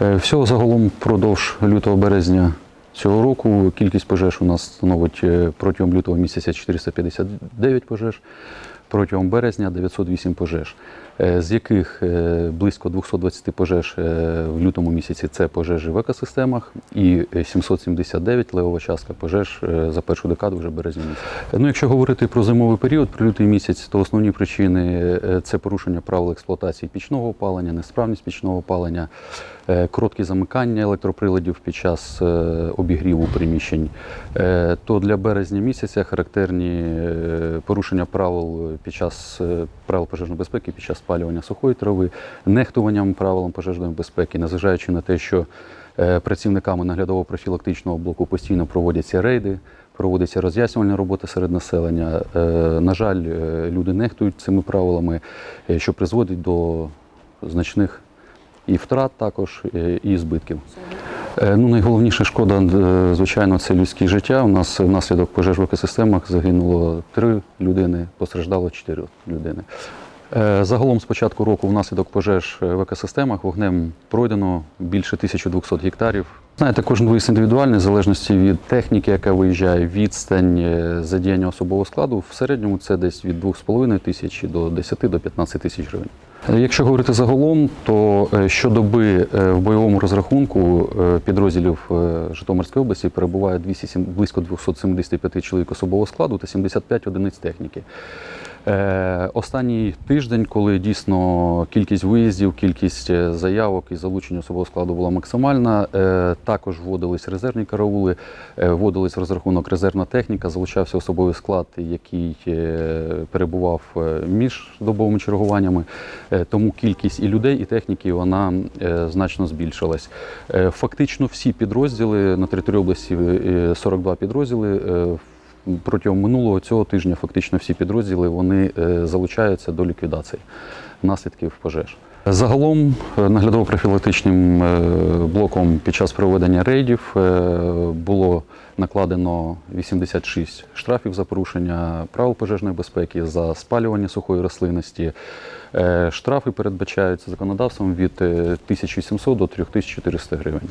Е, Всього загалом впродовж лютого-березня цього року кількість пожеж у нас становить е, протягом лютого місяця 459 пожеж, протягом березня 908 пожеж, е, з яких е, близько 220 пожеж е, в лютому місяці це пожежі в екосистемах і е, 779 левова частка пожеж за першу декаду вже березня місяця. Ну, якщо говорити про зимовий період, про лютий місяць, то основні причини це порушення правил експлуатації пічного опалення, несправність пічного опалення, короткі замикання електроприладів під час обігріву приміщень. То для березня місяця характерні порушення правил під час е, правил пожежної безпеки під час спалювання сухої трави, нехтуванням правилам пожежної безпеки, незважаючи на те, що е, працівниками наглядово-профілактичного блоку постійно проводяться рейди, проводиться роз'яснювальна робота серед населення. Е, На жаль, люди нехтують цими правилами, що призводить до значних і втрат також, і збитків. Е, Ну, найголовніша шкода, е, звичайно, це людське життя. У нас внаслідок пожеж в екосистемах загинуло три людини, постраждало чотири людини. Е, Загалом з початку року внаслідок пожеж в екосистемах вогнем пройдено більше 1200 гектарів. Знаєте, кожен виїзд індивідуальний, в залежності від техніки, яка виїжджає, відстань, задіяння особового складу. В середньому це десь від 2,5 тисячі до 10 до 15 тисяч гривень. Якщо говорити загалом, то е, щодоби е, в бойовому розрахунку е, підрозділів Житомирської області перебуває 207 близько 275 чоловік особового складу та 75 одиниць техніки. Останній тиждень, коли дійсно кількість виїздів, кількість заявок і залучення особового складу була максимальна, також вводились резервні караули, вводились розрахунок резервна техніка, залучався особовий склад, який перебував між добовими чергуваннями. Е, Тому кількість і людей, і техніки вона е, значно збільшилась. Е, Фактично всі підрозділи на території області е, 42 підрозділи. Протягом минулого цього тижня фактично всі підрозділи вони залучаються до ліквідації наслідків пожеж. Загалом е, наглядово-профілактичним е, блоком під час проведення рейдів е, було накладено 86 штрафів за порушення правил пожежної безпеки, за спалювання сухої рослинності. Штрафи передбачаються законодавством від е, 1700 до 3400 гривень.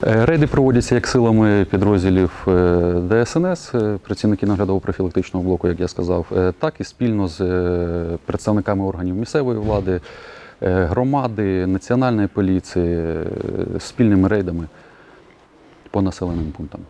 Рейди проводяться як силами підрозділів ДСНС, працівники наглядово-профілактичного блоку, як я сказав, так і спільно з представниками органів місцевої влади, громади, національної поліції, е, спільними рейдами по населеним пунктам.